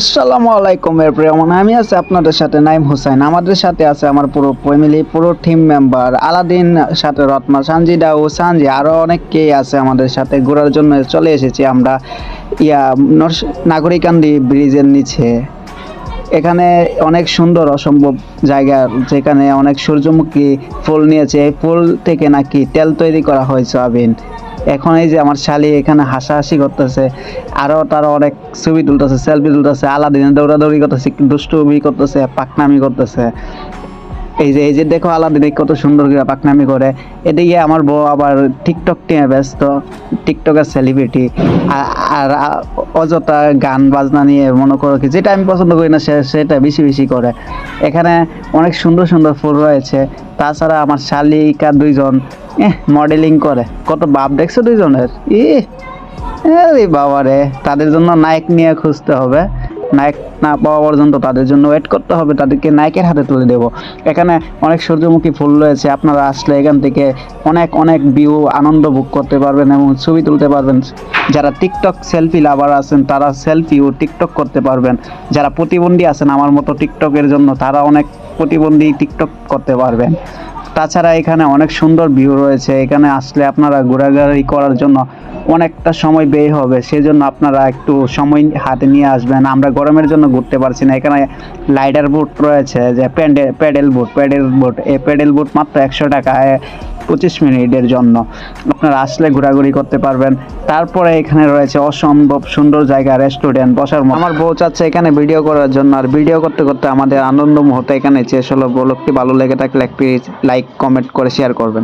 আসসালামু আলাইকুম এর প্রিয় মনে আমি আছি আপনাদের সাথে নাইম হোসেন আমাদের সাথে আছে আমার পুরো ফ্যামিলি পুরো টিম মেম্বার আলাদিন, সাথে রত্না, সানজিদা ও সানজি আরও অনেককেই আছে আমাদের সাথে। ঘোরার জন্য চলে এসেছি আমরা, ইয়া নাগরিকান্দি ব্রিজের নিচে। এখানে অনেক সুন্দর, অসম্ভব জায়গা, যেখানে অনেক সূর্যমুখী ফুল নিয়েছে। এই ফুল থেকে নাকি তেল তৈরি করা হয় সয়াবিন এখন এই যে আমার শালি এখানে হাসাহাসি করতেছে আরও তারা অনেক ছবি তুলতেছে সেলফি তুলতেছে আলাদিনে দৌড়াদৌড়ি করতেছে, দুষ্টুমি করতেছে, পাকনামি করতেছে। এই যে এই যে দেখো আলাদিনে কত সুন্দর করে পাকনামি করে। এদিকে আমার বউ আবার টিকটক নিয়ে ব্যস্ত টিকটকের সেলিব্রিটি আর অযথা গান বাজনা নিয়ে মনে করো কি, যেটা আমি পছন্দ করি না, সে, সেটা বেশি বেশি করে। এখানে অনেক সুন্দর সুন্দর ফুল রয়েছে। তাছাড়া আমার শালিকা দুইজন মডেলিং করে। কত বাপ দেখছ দুইজনের? ই আরে বাবা রে তাদের জন্য নায়ক নিয়ে খুঁজতে হবে। নায়ক না পাওয়া পর্যন্ত তাদের জন্য ওয়েট করতে হবে, তাদেরকে নায়কের হাতে তুলে দেব। এখানে অনেক সূর্যমুখী ফুল রয়েছে, আপনারা আসলে এখান থেকে অনেক অনেক ভিউ আনন্দ ভোগ করতে পারবেন এবং ছবি তুলতে পারবেন। যারা টিকটক সেলফি লাভার আছেন, তারা সেলফি ও টিকটক করতে পারবেন। যারা প্রতিবন্ধী আছেন, আমার মতো টিকটকের জন্য, তারা অনেক প্রতিবন্ধী টিকটক করতে পারবেন। তাছাড়া এখানে অনেক সুন্দর ভিউ রয়েছে। এখানে আসলে আপনারা ঘোরাঘুরি করার জন্য অনেকটা সময় ব্যয় হবে। সেজন্য আপনারা একটু সময় হাতে নিয়ে আসবেন। আমরা গরমের জন্য ঘুরতে পারছি না। এখানে লাইডার বোট রয়েছে, যে প্যান্ডে প্যাডেল বোট প্যাডেল বোট এই প্যাডেল বোট মাত্র একশো টাকায় পঁচিশ মিনিটের জন্য। আপনারা আসলে ঘোরাঘুরি করতে পারবেন। তারপরে এখানে রয়েছে অসম্ভব সুন্দর জায়গা রেস্টুরেন্ট বসার আমার বউ চাচ্ছে এখানে ভিডিও করার জন্য। আর ভিডিও করতে করতে আমাদের আনন্দ মুহূর্ত এখানে শেষ হলো। ব্লগটি ভালো লেগে থাকলে একটি লাইক কমেন্ট করে শেয়ার করবেন।